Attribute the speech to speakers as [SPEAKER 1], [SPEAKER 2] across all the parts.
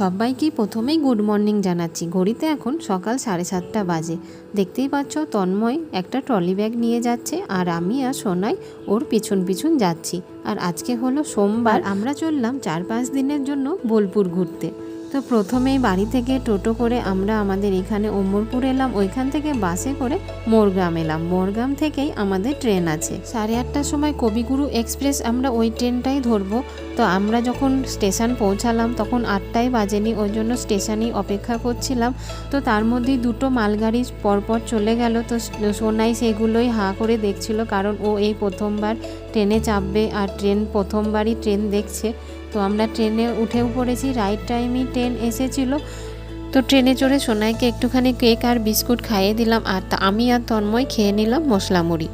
[SPEAKER 1] সবাইকেই প্রথমেই good morning জানাচ্ছি। ঘড়িতে এখন সকাল সাড়ে সাতটা বাজে। দেখতেই পাচ্ছ তন্ময় একটা ট্রলি ব্যাগ নিয়ে যাচ্ছে আর আমি আর সোনাই ওর পিছন পিছন যাচ্ছি। আর আজকে হলো সোমবার আমরা চললাম চার পাঁচ দিনের জন্য বোলপুর ঘুরতে। তো প্রথমেই বাড়ি থেকে টোটো করে আমরা আমাদের এখানে ওমরপুর এলাম। ওইখান থেকে বাসে করে মোরগ্রাম এলাম। মোরগ্রাম থেকেই আমাদের ট্রেন আছে। সাড়ে আটটার সময় কবিগুরু এক্সপ্রেস আমরা ওই ট্রেনটাই ধরবো। তো আমরা যখন স্টেশন পৌঁছালাম তখন আটটাই বাজেনি, ওই জন্য স্টেশনেই অপেক্ষা করছিলাম। তো তার মধ্যেই দুটো মালগাড়ি পরপর চলে গেল। তো সোনাই সেগুলোই হা করে দেখছিল, কারণ ও এই প্রথমবার ট্রেনে চাপবে আর ট্রেন, প্রথমবারই ট্রেন দেখছে। তো আমরা ট্রেনে উঠেও পড়েছি রাইট টাইমেই ট্রেন এসেছিল। তো ট্রেনে চড়ে সোনাইকে একটুখানি কেক আর বিস্কুট খাইয়ে দিলাম আর আমি আর তন্ময় খেয়ে নিলাম মশলা মুড়ি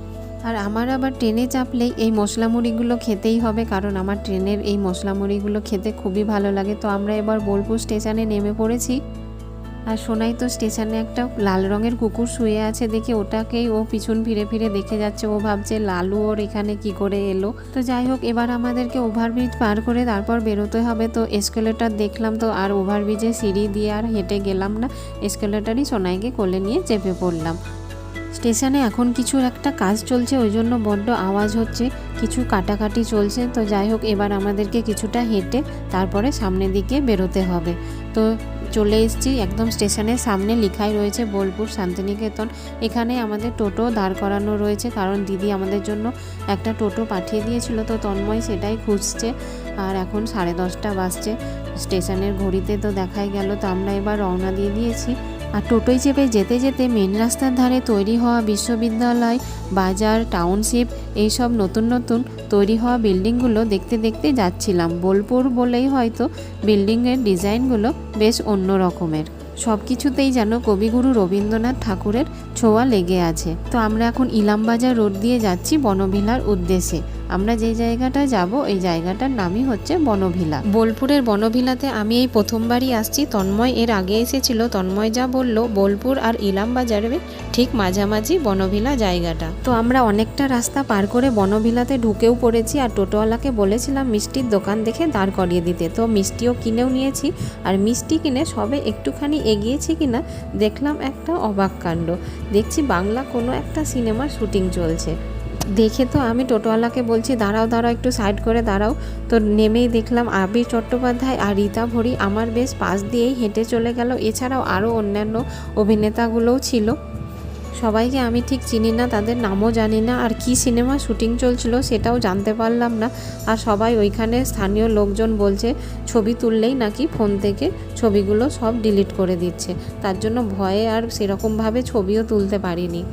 [SPEAKER 1] আর আমার আবার ট্রেনে চাপলেই এই মশলা মুড়িগুলো খেতেই হবে, কারণ আমার ট্রেনের এই মশলা মুড়িগুলো খেতে খুবই ভালো লাগে। তো আমরা এবার বোলপুর স্টেশনে নেমে পড়েছি। আর সোনাই তো স্টেশনে একটা লাল রঙের কুকুর শুয়ে আছে দেখে ওটাকেই ও পিছন ফিরে ফিরে দেখে যাচ্ছে। ও ভাবছে, লালু ওর এখানে কি করে এলো? তো যাই হোক, এবার আমাদেরকে ওভারব্রিজ পার করে তারপর বেরোতে হবে। তো এসকেলেটার দেখলাম তো, আর ওভারব্রিজে সিঁড়ি দিয়ে আর হেঁটে গেলাম না। এসকেলেটারই সোনাইকে কোলে নিয়ে চেপে পড়লাম। স্টেশনে এখন কিছু একটা কাজ চলছে, ওই জন্য বড্ড আওয়াজ হচ্ছে, কিছু কাটাকাটি চলছে। তো যাই হোক, এবার আমাদেরকে কিছুটা হেঁটে তারপরে সামনের দিকে বেরোতে হবে। তো চলে এসেছি। একদম স্টেশনের সামনে লেখাই রয়েছে বোলপুর শান্তিনিকেতন। এখানে আমাদের টোটো দাঁড় করানো রয়েছে কারণ দিদি আমাদের জন্য একটা টোটো পাঠিয়ে দিয়েছিল তো তন্ময় সেটাই খুঁজছে। আর এখন সাড়ে দশটা বাজছে। স্টেশনের ঘড়িতে তো দেখাই গেল তো আমরা এবার রওনা দিয়ে দিয়েছি। আর টোটোয় চেপে যেতে যেতে মেন রাস্তার ধারে তৈরি হওয়া বিশ্ববিদ্যালয়, বাজার টাউনশিপ এইসব নতুন নতুন তৈরি হওয়া বিল্ডিংগুলো দেখতে দেখতে যাচ্ছিলাম। বোলপুর বলেই হয়তো বিল্ডিংয়ের ডিজাইনগুলো বেশ অন্য রকমের। সব কিছুতেই যেন কবিগুরু রবীন্দ্রনাথ ঠাকুরের ছোঁয়া লেগে আছে। তো আমরা এখন ইলামবাজার রোড দিয়ে যাচ্ছি বনভিলার উদ্দেশ্যে। আমরা যে জায়গাটা যাব, এই জায়গাটার নামই হচ্ছে বনভিলা। বোলপুরের বনভিলাতে আমি এই প্রথমবারই আসছি। তন্ময় এর আগে এসেছিল। তন্ময় যা বলল, বোলপুর আর ইলামবাজারের ঠিক মাঝামাঝি বনভিলা জায়গাটা। তো আমরা অনেকটা রাস্তা পার করে বনভিলাতে ঢুকেও পড়েছি আর টোটোওয়ালাকে বলেছিলাম, মিষ্টির দোকান দেখে দাঁড় করিয়ে দিতে। তো মিষ্টিও কিনেও নিয়েছি। আর মিষ্টি কিনে সবে একটুখানি এগিয়েছি কিনা, দেখলাম একটা অবাক কাণ্ড। দেখছি বাংলা কোনো একটা সিনেমার শুটিং চলছে। দেখে তো আমি টোটোওয়ালাকে বলছি, দাঁড়াও দাঁড়াও, একটু সাইড করে দাঁড়াও। তো নেমেই দেখলাম আবির চট্টোপাধ্যায় আর রীতা ভরি আমার বেশ পাশ দিয়েই হেঁটে চলে গেল। এছাড়াও আরও অন্যান্য অভিনেতাগুলোও ছিল। সবাইকে আমি ঠিক চিনি না, তাদের নামও জানি না, আর কি সিনেমা শুটিং চলছিল সেটাও জানতে পারলাম না। আর সবাই ওইখানে স্থানীয় লোকজন বলছে, ছবি তুললেই নাকি ফোন থেকে ছবিগুলো সব ডিলিট করে দিচ্ছে। তার জন্য ভয়ে আর সেরকমভাবে ছবিও তুলতে পারিনি।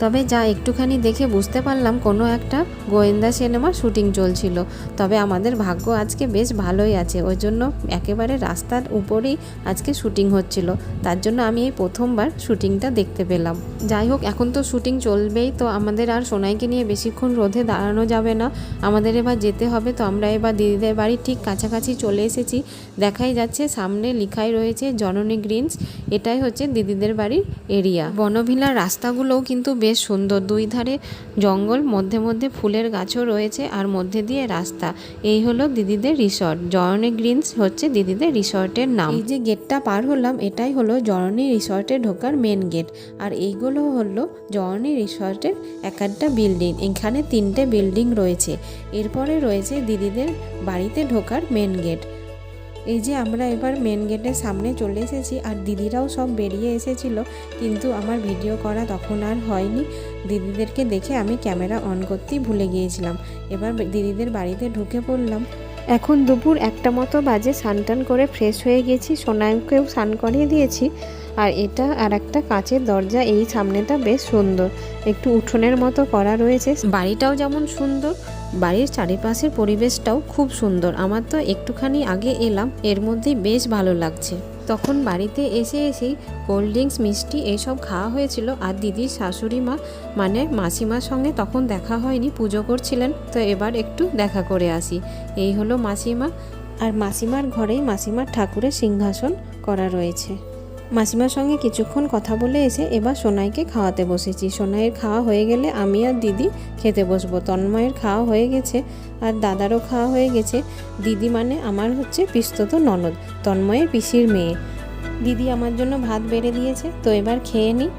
[SPEAKER 1] তবে যা একটুখানি দেখে বুঝতে পারলাম, কোনো একটা গোয়েন্দা সিনেমার শুটিং চলছিল। তবে আমাদের ভাগ্য আজকে বেশ ভালোই আছে, ওই জন্য একেবারে রাস্তার উপরেই আজকে শুটিং হচ্ছিল। তার জন্য আমি এই প্রথমবার শুটিংটা দেখতে পেলাম। যাই হোক, এখন তো শুটিং চলবেই, তো আমাদের আর সোনাইকে নিয়ে বেশিক্ষণ রোদে দাঁড়ানো যাবে না। আমাদের এবার যেতে হবে, তো আমরা এবার দিদিদের বাড়ির ঠিক কাছাকাছি চলে এসেছি। দেখাই যাচ্ছে, সামনে লিখাই রয়েছে জননী গ্রিনস, এটাই হচ্ছে দিদিদের বাড়ির এরিয়া। বনভিলার রাস্তাগুলোও কিন্তু বেশ সুন্দর। দুই ধারে জঙ্গল, মধ্যে মধ্যে ফুলের গাছও রয়েছে আর মধ্যে দিয়ে রাস্তা। এই হলো দিদিদের রিসর্ট। জননী গ্রিনস হচ্ছে দিদিদের রিসর্টের নাম। এই যে গেটটা পার হলাম, এটাই হলো জননী রিসর্টে ঢোকার মেন গেট আর এইগুলো হলো জননী রিসর্টের এক একটা বিল্ডিং এখানে তিনটে বিল্ডিং রয়েছে। এরপরে রয়েছে দিদিদের বাড়িতে ঢোকার মেন গেট এই যে আমরা এবার মেন গেটের সামনে চলে এসেছি আর দিদিরাও সব বেরিয়ে এসেছিল, কিন্তু আমার ভিডিও করা তখন আর হয়নি। দিদিদেরকে দেখে আমি ক্যামেরা অন করতেই ভুলে গিয়েছিলাম। এবার দিদিদের বাড়িতে ঢুকে পড়লাম। এখন দুপুর একটা মতো বাজে টান করে ফ্রেশ হয়ে গেছি সোনায়কেও স্নান করিয়ে দিয়েছি। আর এটা আর একটা কাঁচের দরজা, এই সামনেটা বেশ সুন্দর। একটু উঠোনের মতো করা রয়েছে। বাড়িটাও যেমন সুন্দর, বাড়ির চারিপাশের পরিবেশটাও খুব সুন্দর। আমার তো একটুখানি আগে এলাম, এর মধ্যেই বেশ ভালো লাগছে। তখন বাড়িতে এসে এসেই কোল্ড ড্রিঙ্কস মিষ্টি এইসব খাওয়া হয়েছিল আর দিদির শাশুড়ি মা মানে মাসিমার সঙ্গে তখন দেখা হয়নি, পুজো করছিলেন, তো এবার একটু দেখা করে আসি। এই হলো মাসিমা। আর মাসিমার ঘরেই মাসিমার ঠাকুরের সিংহাসন করা রয়েছে। মাসিমার সঙ্গে কিছুক্ষণ কথা বলে এসে এবার সোনাইকে খাওয়াতে বসেছি। সোনাইয়ের খাওয়া হয়ে গেলে আমি আর দিদি খেতে বসবো। তন্ময়ের খাওয়া হয়ে গেছে আর দাদারও খাওয়া হয়ে গেছে। দিদি মানে আমার হচ্ছে পিস্তত ননদ, তন্ময়ের পিসির মেয়ে। দিদি আমার জন্য ভাত বেড়ে দিয়েছে, তো এবার খেয়ে নিই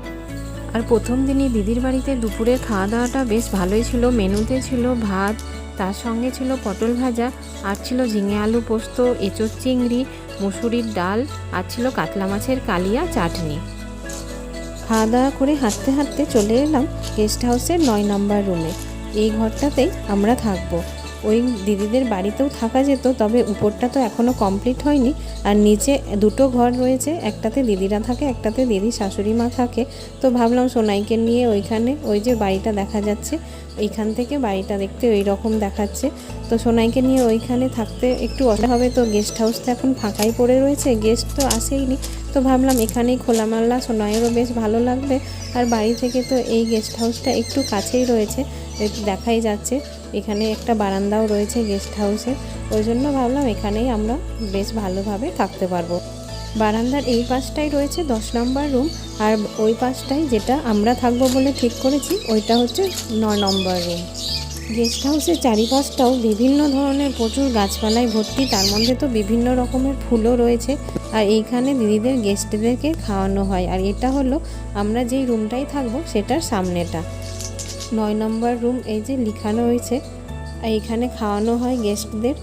[SPEAKER 1] আর প্রথম দিনই দিদির বাড়িতে দুপুরের খাওয়া দাওয়াটা বেশ ভালোই ছিল। মেনুতে ছিল ভাত, তার সঙ্গে ছিল পটল ভাজা, আর ছিল ঝিঙে আলু পোস্ত, এঁচোড় চিংড়ি মুসুরির ডাল আর ছিল কাতলা মাছের কালিয়া চাটনি। খাওয়া দাওয়া করে হাঁটতে হাঁটতে চলে এলাম গেস্ট হাউসের নয় নম্বর রুমে। এই ঘরটাতেই আমরা থাকব। ওই দিদিদের বাড়িতেও থাকা যেত, তবে উপরটা তো এখনও কমপ্লিট হয়নি। আর নিচে দুটো ঘর রয়েছে, একটাতে দিদিরা থাকে, একটাতে দিদি শাশুড়ি মা থাকে। তো ভাবলাম সোনাইকে নিয়ে ওইখানে ওই যে বাড়িটা দেখা যাচ্ছে, এইখান থেকে বাড়িটা দেখতে ওই রকম দেখাচ্ছে। তো সোনাইকে নিয়ে ওইখানে থাকতে একটু অসুবিধা হবে, তো গেস্ট হাউস তো এখন ফাঁকাই পড়ে রয়েছে গেস্ট তো আসেইনি। তো ভাবলাম এখানেই খোলামেলা, সোনাইয়েরও বেশ ভালো লাগবে। আর বাড়ি থেকে তো এই গেস্ট হাউসটা একটু কাছেই রয়েছে দেখাই যাচ্ছে। এখানে একটা বারান্দাও রয়েছে গেস্ট হাউসে ওই জন্য ভাবলাম এখানেই আমরা বেশ ভালোভাবে থাকতে পারব। বারান্দার এই পাশটাই রয়েছে দশ নম্বর রুম আর ওই পাশটাই যেটা আমরা থাকব বলে ঠিক করেছি, ওইটা হচ্ছে নয় নম্বর রুম গেস্ট হাউসের চারিপাশটাও বিভিন্ন ধরনের প্রচুর গাছপালায় ভর্তি, তার মধ্যে তো বিভিন্ন রকমের ফুলও রয়েছে। আর এইখানে দিদিদের, গেস্টদেরকে খাওয়ানো হয়। আর এটা হলো আমরা যেই রুমটাই থাকব, সেটার সামনেটা। নয় নম্বর রুম এই যে লিখানো হয়েছে, এইখানে খাওয়ানো হয় গেস্টদের।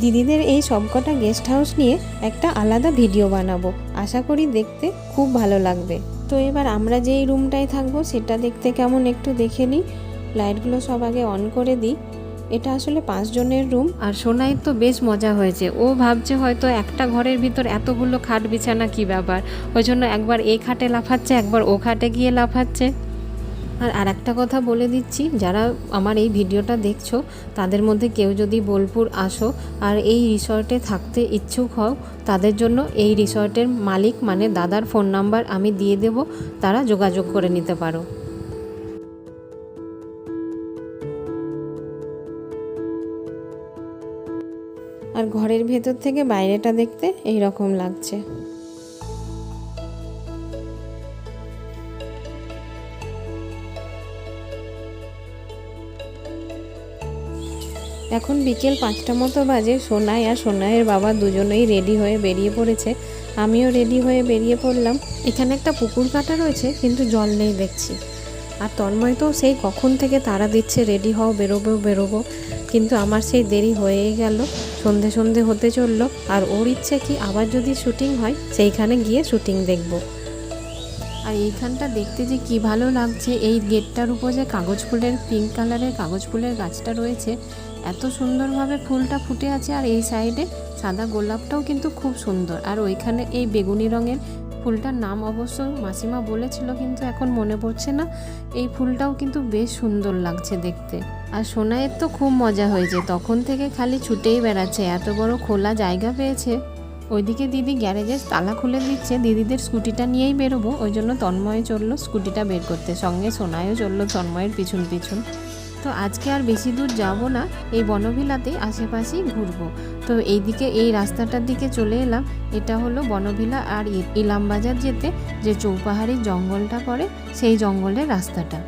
[SPEAKER 1] দিদিদের এই সবকটা গেস্ট হাউস নিয়ে একটা আলাদা ভিডিও বানাবো। আশা করি দেখতে খুব ভালো লাগবে। তো এবার আমরা যেই রুমটায় থাকব, সেটা দেখতে কেমন একটু দেখে নিই। লাইটগুলো সব আগে অন করে দিই। এটা আসলে পাঁচজনের রুম। আর সোনাইয়ের তো বেশ মজা হয়েছে। ও ভাবছে হয়তো একটা ঘরের ভিতর এতগুলো খাট বিছানা কি ব্যাপার। ওই জন্য একবার এই খাটে লাফাচ্ছে, একবার ও খাটে গিয়ে লাফাচ্ছে। আর আর একটা কথা বলে দিচ্ছি, যারা আমার এই ভিডিওটা দেখছ, তাদের মধ্যে কেউ যদি বোলপুর আসো আর এই রিসর্টে থাকতে ইচ্ছুক হও, তাদের জন্য এই রিসর্টের মালিক মানে দাদার ফোন নাম্বার আমি দিয়ে দেব, তারা যোগাযোগ করে নিতে পারো। আর ঘরের ভেতর থেকে বাইরেটা দেখতে এই রকম লাগছে। এখন বিকেল পাঁচটা মতো বাজে, সোনাই আর সোনাইয়ের বাবা দুজনেই রেডি হয়ে বেরিয়ে পড়েছে। আমিও রেডি হয়ে বেরিয়ে পড়লাম। এখানে একটা পুকুর কাটা রয়েছে, কিন্তু জল নেই দেখছি। আর তন্ময় তো সেই কখন থেকে তারা দিচ্ছে, রেডি হও, বেরোবো বেরোবো। কিন্তু আমার সেই দেরি হয়েই গেল। সন্ধে সন্ধে হতে চলল, আর ওর ইচ্ছে কি আবার যদি শুটিং হয়, সেইখানে গিয়ে শুটিং দেখব। আর এইখানটা দেখতে যে কি ভালো লাগছে, এই গেটটার উপর যে কাগজ ফুলের পিঙ্ক কালারের কাগজ ফুলের গাছটা রয়েছে, এত সুন্দরভাবে ফুলটা ফুটে আছে, আর এই সাইডে সাদা গোলাপটাও কিন্তু খুব সুন্দর। আর ওইখানে এই বেগুনি রঙের ফুলটার নাম অবশ্য মাসিমা বলেছিল, কিন্তু এখন মনে পড়ছে না। এই ফুলটাও কিন্তু বেশ সুন্দর লাগছে দেখতে। আর সোনাইয়ের তো খুব মজা হয়েছে। তখন থেকে খালি ছুটেই বেড়াচ্ছে। এত বড় খোলা জায়গা পেয়েছে। ওইদিকে দিদি গ্যারেজের তালা খুলে দিচ্ছে। দিদিদের স্কুটিটা নিয়েই বেরোবো। ওই জন্য তন্ময় চলল স্কুটিটা বের করতে। সঙ্গে সোনাইও চলল তন্ময়ের পিছন পিছন। তো আজকে আর বেশি দূর যাব না। এই বনভিলাতেই আশেপাশেই ঘুরবো। তো এইদিকে, এই রাস্তাটার দিকে চলে এলাম। এটা হলো বনভিলা আর ইলামবাজার যেতে, যে চৌপাহাড়ির জঙ্গলটা পড়ে, সেই জঙ্গলের রাস্তাটা।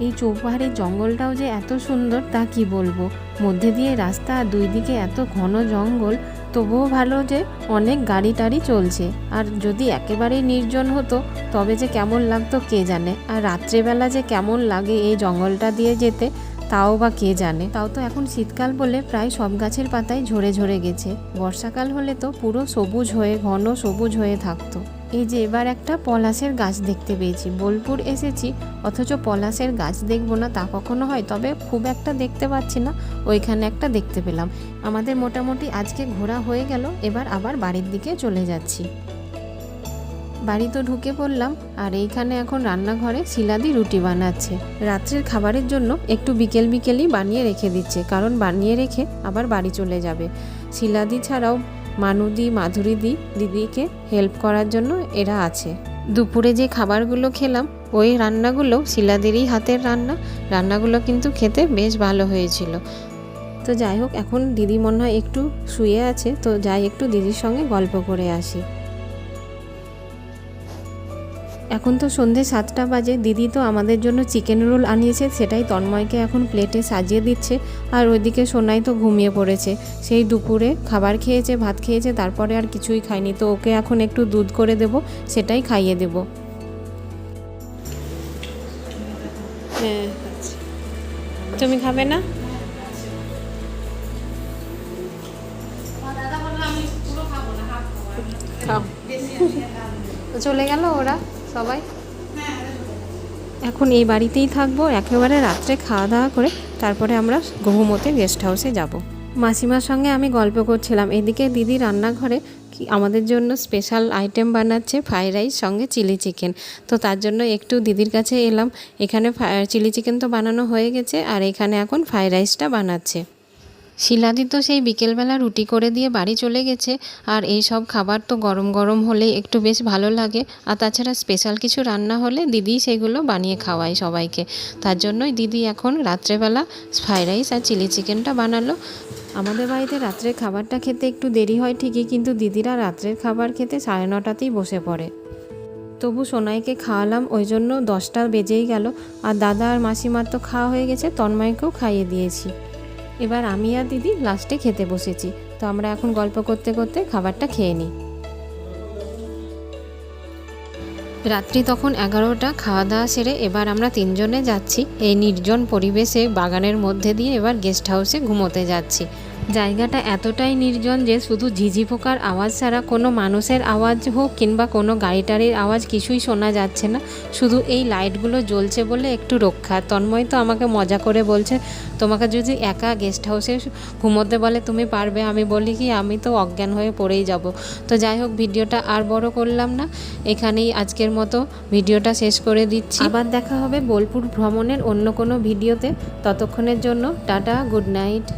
[SPEAKER 1] এই চৌপাহাড়ির জঙ্গলটাও যে এত সুন্দর, তা কি বলব? মধ্যে দিয়ে রাস্তা, আর দুই দিকে এত ঘন জঙ্গল, তবুও ভালো যে অনেক গাড়ি টাড়ি চলছে। আর যদি একেবারেই নির্জন হতো, তবে যে কেমন লাগতো কে জানে? আর রাত্রেবেলা যে কেমন লাগে এই জঙ্গলটা দিয়ে যেতে তাও বা কে জানে? তাও তো এখন শীতকাল বলে প্রায় সব গাছের পাতায় ঝরে ঝরে গেছে। বর্ষাকাল হলে তো পুরো সবুজ হয়ে, ঘন সবুজ হয়ে থাকতো। এই যে এবার একটা পলাশের গাছ দেখতে পেয়েছি। বোলপুর এসেছি, অথচ পলাশের গাছ দেখব না তা কখনো হয়, তবে খুব একটা দেখতে পাচ্ছি না, ওইখানে একটা দেখতে পেলাম। আমাদের মোটামুটি আজকে ঘোরা হয়ে গেল, এবার আবার বাড়ির দিকে চলে যাচ্ছি। বাড়ি তো ঢুকে পড়লাম আর এইখানে এখন রান্নাঘরে শিলাদি রুটি বানাচ্ছে। রাত্রের খাবারের জন্য একটু বিকেল বিকেলই বানিয়ে রেখে দিচ্ছে, কারণ বানিয়ে রেখে আবার বাড়ি চলে যাবে। শিলাদি ছাড়াও মানুদি, মাধুরীদি দিদিকে হেল্প করার জন্য এরা আছে। দুপুরে যে খাবারগুলো খেলাম, ওই রান্নাগুলো শিলাদেরই হাতের রান্না। রান্নাগুলো কিন্তু খেতে বেশ ভালো হয়েছিল। তো যাই হোক, এখন দিদি মনে হয় একটু শুয়ে আছে, তো যাই একটু দিদির সঙ্গে গল্প করে আসি। এখন তো সন্ধে সাতটা বাজে। দিদি তো আমাদের জন্য চিকেন রোল আনিয়েছে সেটাই তন্ময়কে এখন প্লেটে সাজিয়ে দিচ্ছে। আর ওইদিকে সোনাই তো ঘুমিয়ে পড়েছে। সেই দুপুরে খাবার খেয়েছে ভাত খেয়েছে তারপরে আর কিছুই খায়নি। তো ওকে এখন একটু দুধ করে দেব সেটাই খাইয়ে দেব। হ্যাঁ তুমি খাবে না? খাও। চলে গেল ওরা? সবাই? এখন এই বাড়িতেই থাকব, একেবারে রাত্রে খাওয়া দাওয়া করে তারপরে আমরা ঘুমোতে গেস্ট হাউসে যাব। মাসিমার সঙ্গে আমি গল্প করছিলাম, এদিকে দিদি রান্নাঘরে কি আমাদের জন্য স্পেশাল আইটেম বানাচ্ছে, ফ্রাইড রাইস, সঙ্গে চিলি চিকেন। তো তার জন্য একটু দিদির কাছে এলাম, এখানে চিলি চিকেন তো বানানো হয়ে গেছে, আর এখানে এখন ফ্রাইড রাইসটা বানাচ্ছে। শিলাদি তো সেই বিকেলবেলা রুটি করে দিয়ে বাড়ি চলে গেছে, আর এই সব খাবার তো গরম গরম হলে একটু বেশ ভালো লাগে। আর তাছাড়া স্পেশাল কিছু রান্না হলে দিদি সেগুলো বানিয়ে খাওয়ায় সবাইকে। তার জন্যই দিদি এখন রাত্রেবেলা ফ্রাইড রাইস আর চিলি চিকেনটা বানালো। আমাদের বাড়িতে রাত্রের খাবারটা খেতে একটু দেরি হয় ঠিকই, কিন্তু দিদিরা রাত্রের খাবার খেতে সাড়ে নটাতেই বসে পড়ে। তবু সোনাইকে খাওয়ালাম, ওই জন্য দশটা বেজেই গেল। আর দাদা আর মাসিমার তো খাওয়া হয়ে গেছে, তন্ময়কেও খাইয়ে দিয়েছি। এবার আমি আর দিদি লাস্টে খেতে বসেছি। তো আমরা এখন গল্প করতে করতে খাবারটা খেয়ে নিই। রাত্রি তখন এগারোটা খাওয়া দাওয়া সেরে এবার আমরা তিনজনে যাচ্ছি। এই নির্জন পরিবেশে বাগানের মধ্যে দিয়ে এবার গেস্ট হাউসে ঘুমোতে যাচ্ছি। জায়গাটা এতটাই নির্জন যে শুধু ঝিঝি পোকার আওয়াজ ছাড়া কোনো মানুষের আওয়াজ হোক কিংবা কোনো গাড়ি টাড়ির আওয়াজ কিছুই শোনা যাচ্ছে না। শুধু এই লাইটগুলো জ্বলছে বলে একটু রক্ষা। তন্ময় তো আমাকে মজা করে বলছে, তোমাকে যদি একা গেস্ট হাউসে ঘুমোতে বলে তুমি পারবে, আমি বলি কি, আমি তো অজ্ঞান হয়ে পড়েই যাব। তো যাই হোক, ভিডিওটা আর বড় করলাম না। এখানেই আজকের মতো ভিডিওটা শেষ করে দিচ্ছি। আবার দেখা হবে বোলপুর ভ্রমণের অন্য কোনো ভিডিওতে। ততক্ষণের জন্য টাটা, গুড নাইট।